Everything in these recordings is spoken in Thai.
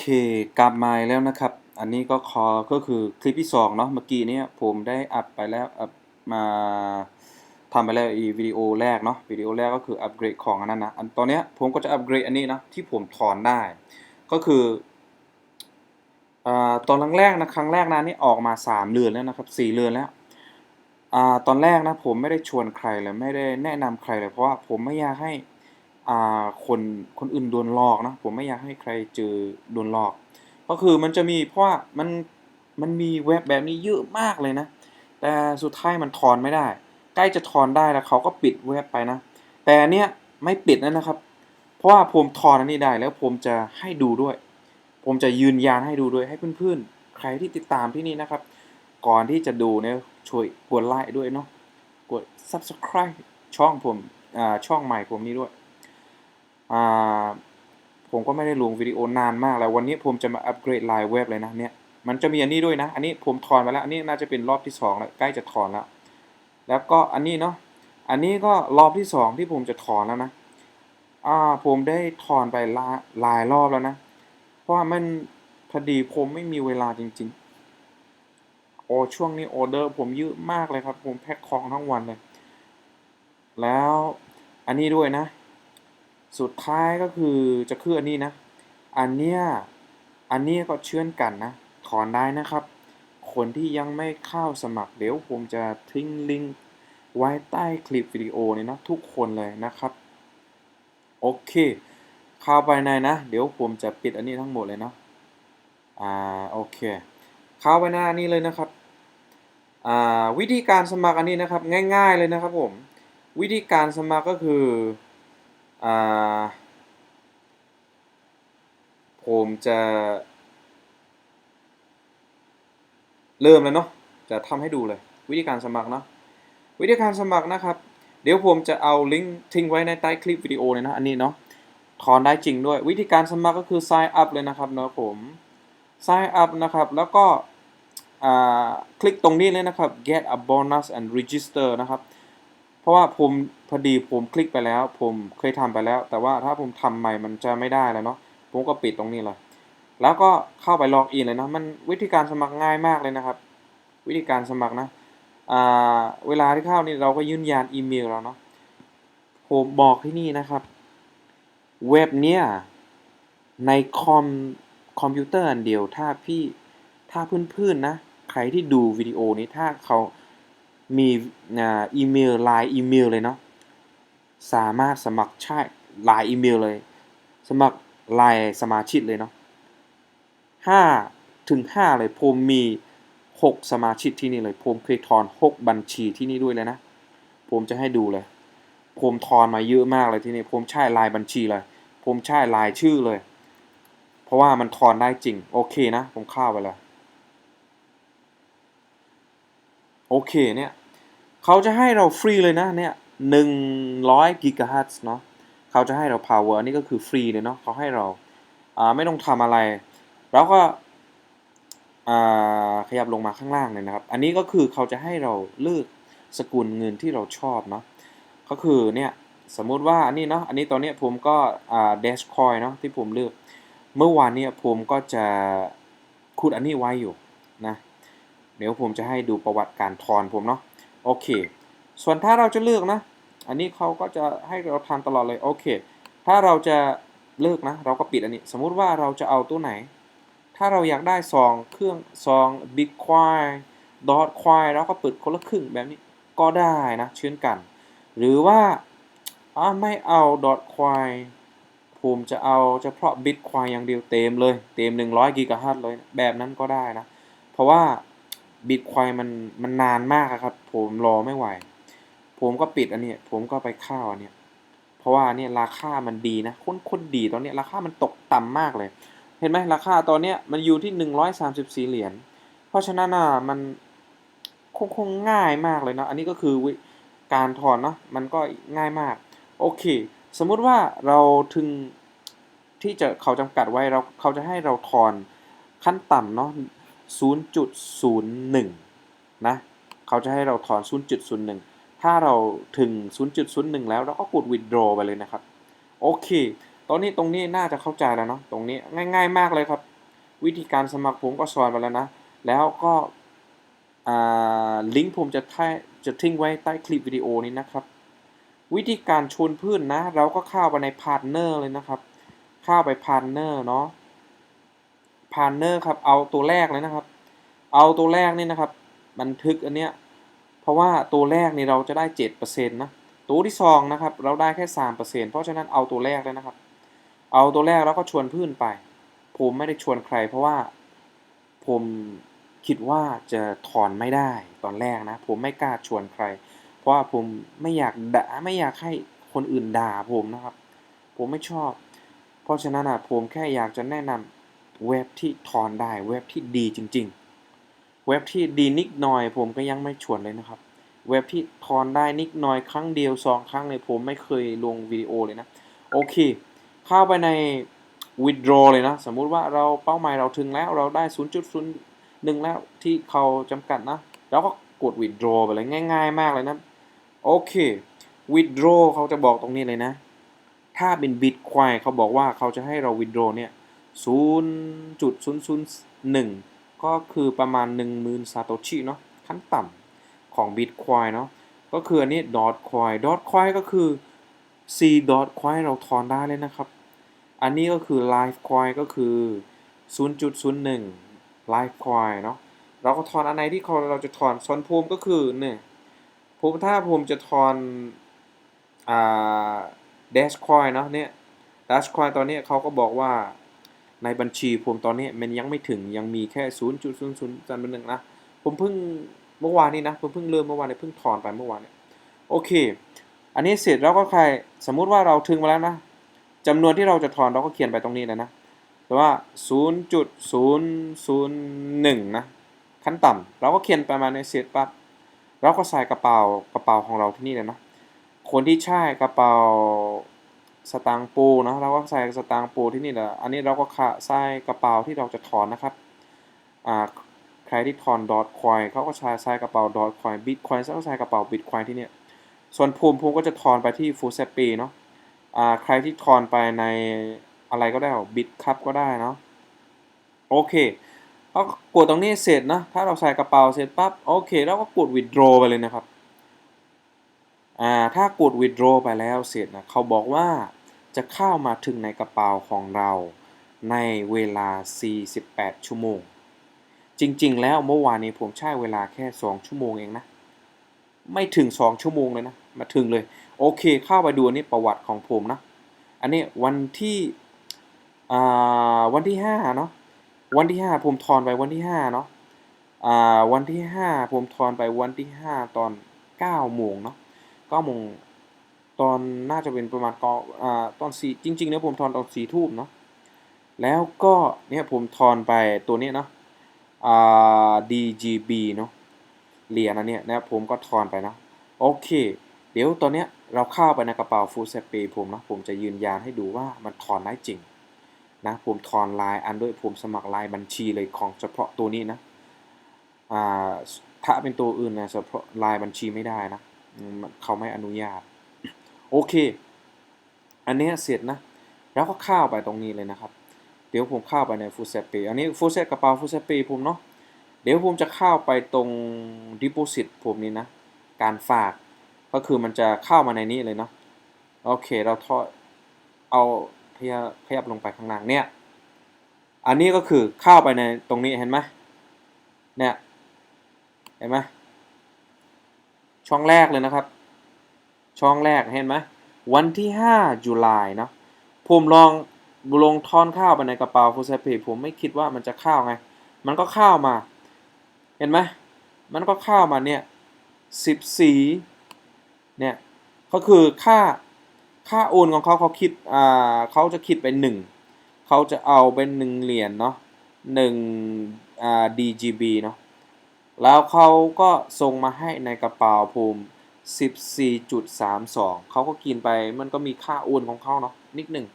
เค กลับมาอีกแล้วนะครับ อันนี้ก็ขอ ก็คือคลิปที่สองเนาะ เมื่อกี้เนี้ผมได้อัดไปแล้ว อัดมาทำไปแล้วอีวิดีโอแรกเนาะ วิดีโอแรกก็คืออัปเกรดของอันนั้นนะ อันตอนเนี้ยผมก็จะอัปเกรดอันนี้นะที่ผมถอนได้ ก็คืออ่าตอนแรกนะ ครั้งแรกนะนี่ออกมาสามเรือนแล้วนะครับสี่เรือนแล้วอ่าตอนแรกนะผมไม่ได้ชวนใครเลย ไม่ได้แนะนำใครเลย เพราะว่าผมไม่อยากให้ อ่าคนคนอื่นโดนหลอกนะผมไม่อยากให้ใครเจอโดนหลอก ก็คือมันจะมีเพราะว่ามันมันมีเว็บแบบนี้เยอะมากเลยนะ แต่สุดท้ายมันถอนไม่ได้ ใกล้จะถอนได้แล้วเขาก็ปิดเว็บไปนะ แต่อันเนี้ยไม่ปิดนะนะครับ เพราะว่าผมถอนอันนี้ได้แล้วผมจะให้ดูด้วย ผมจะยืนยันให้ดูด้วยให้เพื่อนๆ ใครที่ติดตามที่นี่นะครับ ก่อนที่จะดูเนี่ยช่วยกดไลค์ด้วยเนาะกด subscribe ช่องผมอ่าช่องใหม่ผมนี้ด้วย ผมก็ไม่ได้ลงวิดีโอนานมากแล้ววันนี้ผมจะมาอัปเกรดไลน์เว็บเลยนะเนี่ยมันจะมีอันนี้ด้วยนะ อันนี้ผมถอนไปแล้ว อันนี้น่าจะเป็นรอบที่สองแล้วใกล้จะถอนแล้ว แล้วก็อันนี้เนาะ อันนี้ก็รอบที่สองที่ผมจะถอนแล้วนะ อ่า ผมได้ถอนไปหลายหลายรอบแล้วนะ เพราะว่ามันพอดีผมไม่มีเวลาจริง ๆ โอช่วงนี้ออเดอร์ผมเยอะมากเลยครับ ผมแพ็คของทั้งวันเลย แล้วอันนี้ด้วยนะ สุดท้ายก็คือจะคืออันนี้นะ อันเนี้ย อันนี้ก็เชื่อนกันนะ ถอนได้นะครับ คนที่ยังไม่เข้าสมัครเดี๋ยวผมจะทิ้งลิงก์ไว้ใต้คลิปวิดีโอนี้นะทุกคนเลยนะครับ โอเค เข้าไปในนะ เดี๋ยวผมจะปิดอันนี้ทั้งหมดเลยเนาะ อ่า โอเค เข้าไปหน้านี้เลยนะครับ อ่า วิธีการสมัครอันนี้นะครับ ง่าย ๆเลยนะครับผม วิธีการสมัครก็คือ ผมจะ เริ่มแล้วเนาะจะทำให้ดูเลย วิธีการสมัครเนาะวิธีการสมัครนะครับ เดี๋ยวผมจะเอาลิงก์ทิ้งไว้ในใต้คลิปวิดีโอเลยนะอันนี้เนาะถอนได้จริงด้วย วิธีการสมัครก็คือ sign up เลยนะครับเนาะผม sign up นะครับ แล้วก็คลิกตรงนี้เลยนะครับ get a bonus and register นะครับ เพราะว่าผมพอดีผมคลิกไปแล้ว ผมเคยทำไปแล้ว แต่ว่าถ้าผมทำใหม่มันจะไม่ได้แล้วเนาะผมก็ปิดตรงนี้เลย แล้วก็เข้าไปล็อกอินเลยนะมันวิธีการสมัครง่ายมากเลยนะครับ วิธีการสมัครนะเวลาที่เข้านี่เราก็ยืนยันอีเมลเราเนาะผมบอกที่นี่นะครับ เว็บเนี้ยในคอมคอมพิวเตอร์อันเดียวถ้าพี่ถ้าเพื่อนๆนะใครที่ดูวิดีโอนี้ถ้าเขา มีอีเมลไลน์อีเมลเลยเนาะสามารถสมัครใช่ไลน์อีเมลเลย สมัครไลน์สมาชิกเลยเนาะห้าถึงห้าเลยผมมีหกสมาชิกที่นี่เลยผมเคยถอนหกบัญชีที่นี่ด้วยเลยนะผมจะให้ดูเลยผมถอนมาเยอะมากเลยที่นี่ผมใช้ลายบัญชีเลย ผมใช้ลายชื่อเลย เพราะว่ามันถอนได้จริง โอเคนะ ผมเข้าไปเลย โอเคเนี่ย เขาจะให้เราฟรีเลยนะเนี่ยหนึ่งร้อยกิกะฮัตส์เนาะเขาจะให้เรา power อันนี้ก็คือฟรีเลยเนาะเขาให้เราไม่ต้องทำอะไร แล้วก็ขยับลงมาข้างล่างเลยนะครับ อันนี้ก็คือเขาจะให้เราเลือกสกุลเงินที่เราชอบเนาะก็คือเนี่ยสมมุติว่าอันนี้เนาะอันนี้ตอนนี้ผมก็อ่า dash coin เนาะที่ผมเลือก เมื่อวานเนี่ยผมก็จะขุดอันนี้ไว้อยู่นะเดี๋ยวผมจะให้ดูประวัติการถอนผมเนาะ โอเค ส่วนถ้าเราจะเลือกนะ อันนี้เขาก็จะให้เราทำตลอดเลย โอเค ถ้าเราจะเลือกนะ เราก็ปิดอันนี้ สมมุติว่าเราจะเอาตัวไหน ถ้าเราอยากได้ซองเครื่องซอง Bitcoin Dot Coin เราก็เปิดคนละครึ่งแบบนี้ก็ได้นะเช่นกัน หรือว่าไม่เอา Dot Coin ผมจะเอาเฉพาะ Bitcoin อย่างเดียวเต็มเลย เต็ม100กิกะฮัตเลย แบบนั้นก็ได้นะ เพราะว่า Bitcoin มันมันนานมากครับ ผมรอไม่ไหว ผมก็ปิดอันนี้ผมก็ไปเข้าอันเนี้ยเพราะว่าเนี้ยราคามันดีนะคนคนดีตอนเนี้ยราคามันตกต่ำมากเลย เห็นไหมราคาตอนเนี้ยมันอยู่ที่134เหรียญเพราะฉะนั้นอะมันคงคงง่ายมากเลยเนาะอันนี้ก็คือการถอนเนาะมันก็ง่ายมาก โอเค สมมุติว่าเราถึงที่จะเขาจำกัดไว้เราเขาจะให้เราถอนขั้นต่ำเนาะ 0.01 นะเขาจะให้เราถอน 0.01 ถ้าเราถึง 0.01 แล้วเราก็กด withdraw ไปเลยนะครับ โอเค ตอนนี้ตรงนี้น่าจะเข้าใจแล้วเนาะ ตรงนี้ง่าย ๆ มากเลยครับ วิธีการสมัครผมก็สอนไปแล้วนะ แล้วก็ลิงก์ผมจะท้จะทิ้งไว้ใต้คลิปวิดีโอนี้นะครับ วิธีการชวนเพื่อนนะ เราก็เข้าไปในพาร์ทเนอร์เลยนะครับ เข้าไปพาร์ทเนอร์เนาะ พาร์เนอร์ครับ เอาตัวแรกเลยนะครับ เอาตัวแรกนี่นะครับ บันทึกอันเนี้ย เพราะว่าตัวแรกนี่เราจะได้7%นะ ตัวที่สองนะครับ เราได้แค่ 3%เพราะฉะนั้นเอาตัวแรกเลยนะครับ เอาตัวแรกแล้วก็ชวนเพื่อนไป ผมไม่ได้ชวนใคร เพราะว่าผมคิดว่าจะถอนไม่ได้ตอนแรกนะ ผมไม่กล้าชวนใคร เพราะว่าผมไม่อยากด่าไม่อยากให้คนอื่นด่าผมนะครับ ผมไม่ชอบ เพราะฉะนั้นอะผมแค่อยากจะแนะนำ เว็บที่ถอนได้เว็บที่ดีจริง ๆ เว็บที่ดีนิดหน่อย ผมก็ยังไม่ชวนเลยนะครับ เว็บที่ถอนได้นิดหน่อยครั้งเดียวสองครั้งเลยผมไม่เคยลงวิดีโอเลยนะ โอเค เข้าไปใน withdraw เลยนะ สมมุติว่าเราเป้าหมายเราถึงแล้วเราได้ 0.01 แล้วที่เขาจำกัดนะ แล้วก็กด withdraw ไปเลยง่าย ๆ มากเลยนะ โอเค withdraw เขาจะบอกตรงนี้เลยนะ ถ้าเป็น bitcoin เขาบอกว่าเขาจะให้เรา withdraw เนี่ย 0.001 ก็คือประมาณ 10,000 satoshi เนาะขั้นต่ำของ bitcoin เนาะก็คืออันนี้ dot coin dot coin ก็คือ c dot coin เราถอนได้เลยนะครับ อันนี้ก็คือ live coin ก็คือ 0.01 live coin เนาะเราก็ถอนอันไหนที่เขาเราจะถอนส่วนภูมิก็คือเนี่ยผมถ้าผมจะถอนอ่า dash coin เนาะเนี่ย dash coin ตอนนี้เขาก็บอกว่า ในบัญชีผมตอนนี้มันยังไม่ถึงยังมีแค่ 0.00จันเป็นหนึ่งนะ ผมเพิ่งเมื่อวานนี้นะ ผมเพิ่งเริ่มเมื่อวานนี้เพิ่งถอนไปเมื่อวานเนี่ยโอเค อันนี้เสร็จแล้วก็ใครสมมุติว่าเราถึงมาแล้วนะจำนวนที่เราจะถอนเราก็เขียนไปตรงนี้เลยนะแต่ว่า 0.001 นะขั้นต่ำเราก็เขียนไปมาในเสร็จปั๊บเราก็ใส่กระเป๋ากระเป๋าของเราที่นี่เลยนะคนที่ใช้กระเป๋า สตางค์ปูนะเราก็ใส่สตางค์ปูที่นี่แหละอันนี้เราก็ใส่กระเป๋าที่เราจะถอนนะครับอ่าใครที่ถอนดอทคอยเขาก็ใช้ใส่กระเป๋าดอทคอยบิตคอยเขาก็ใส่กระเป๋าบิตคอยที่เนี่ยส่วนภูมิภูมิก็จะถอนไปที่ฟูเซปีเนาะอ่าใครที่ถอนไปในอะไรก็ได้บิตคัพก็ได้เนาะโอเคก็กดตรงนี้เสร็จนะถ้าเราใส่กระเป๋าเสร็จปั๊บโอเคแล้วก็กด withdraw ไปเลยนะครับอ่าถ้ากด withdraw ไปแล้วเสร็จนะเขาบอกว่า จะเข้ามาถึงในกระเป๋าของเราในเวลา 48 ชั่วโมง จริงๆ แล้วเมื่อวานนี้ผมใช้เวลาแค่ 2 ชั่วโมงเองนะ ไม่ถึง 2 ชั่วโมงเลยนะ มาถึงเลย โอเค เข้าไปดูนนี้ประวัติของผมนะ อันนี้วันที่วันที่5เนาะ วันที่ 5 ผมถอนไปวันที่5เนาะวันที่ 5 ผมถอนไปวันที่ 5 ตอน9โมงเนาะ9โมง ตอนน่าจะเป็นประมาณกอ่าตอนสี่จริงๆเนี่ยผมถอนตอน4ทุ่มเนาะแล้วก็เนี่ยผมถอนไปตัวนี้เนาะอ่า DGB เนาะเหรียญอันเนี้ยนะผมก็ถอนไปนะโอเค เดี๋ยวตอนเนี้ยเราเข้าไปในกระเป๋าฟูเซปีผมนะผมจะยืนยันให้ดูว่ามันถอนได้จริงนะผมถอนลายอันด้วยผมสมัครลายบัญชีเลยของเฉพาะตัวนี้นะอ่าถ้าเป็นตัวอื่นนะเฉพาะลายบัญชีไม่ได้นะเขาไม่อนุญาต โอเค อันเนี้ยเสร็จนะ แล้วก็เข้าไปตรงนี้เลยนะครับ เดี๋ยวผมเข้าไปในฟูเซปีอันนี้ฟูเซกระเป๋าฟูเซปีผมเนาะ เดี๋ยวผมจะเข้าไปตรง deposit ผมนี่นะ การฝาก ก็คือมันจะเข้ามาในนี้เลยเนาะ โอเค เราทอดเอาขยับขยับลงไปข้างล่างเนี่ย อันนี้ก็คือเข้าไปในตรงนี้เห็นไหมเนี่ย เห็นไหมช่องแรกเลยนะครับ ช่องแรกเห็นไหมวันที่5จุลายเนาะผมลองลงทอนข้าวไปในกระเป๋าฟูเซปีผมไม่คิดว่ามันจะข้าวไง มันก็ข้าวมา เห็นไหมมันก็ข้าวมาเนี่ยสิบสีเนี่ยก็คือค่าค่าโอนของเขาเขาคิดอ่าเขาจะคิดเป็นหนึ่งเขาจะเอาเป็นหนึ่งเหรียญเนาะหนึ่งอ่า DGB เนาะแล้วเขาก็ส่งมาให้ในกระเป๋าภูมิ 14.32 เขาก็กินไปมันก็มีค่าโอนของเขาเนาะนิดหนึ่ง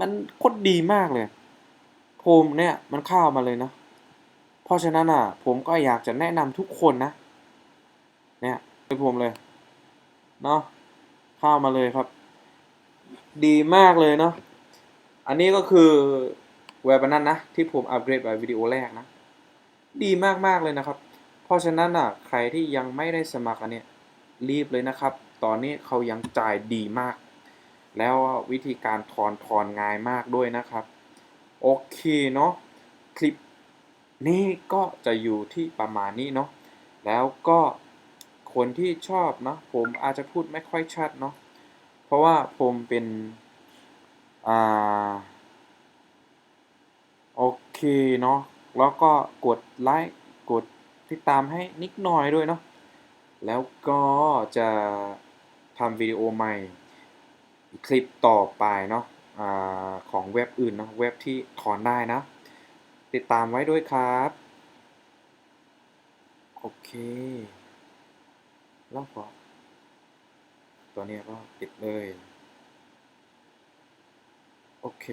มันโคตรดีมากเลยภูมิเนี่ยมันเข้ามาเลยนะเพราะฉะนั้นอะ ผมก็อยากจะแนะนำทุกคนนะ เนี่ยไปผมเลยเนาะเข้ามาเลยครับ ดีมากเลยเนาะอันนี้ก็คือเว็บอันนั้นนะ ที่ผมอัปเกรดไปวิดีโอแรกนะ ดีมากๆเลยนะครับ เพราะฉะนั้นอะ ใครที่ยังไม่ได้สมัครอันเนี้ย รีบเลยนะครับ ตอนนี้เขายังจ่ายดีมาก แล้ววิธีการถอนถอนง่ายมากด้วยนะครับ โอเคเนาะคลิปนี้ก็จะอยู่ที่ประมาณนี้เนาะแล้วก็คนที่ชอบเนาะผมอาจจะพูดไม่ค่อยชัดเนาะเพราะว่าผมเป็นอ่าโอเคเนาะแล้วก็กดไลค์กดติดตามให้นิดหน่อยด้วยเนาะ แล้วก็จะทำวิดีโอใหม่คลิปต่อไปเนาะอของเว็บอื่นเนาะเว็บที่ถอนได้นะ ติดตามไว้ด้วยครับ โอเคแล้วก็ตัวเนี้ยก็ปิดเลย โอเค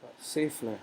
ก็เซฟเลย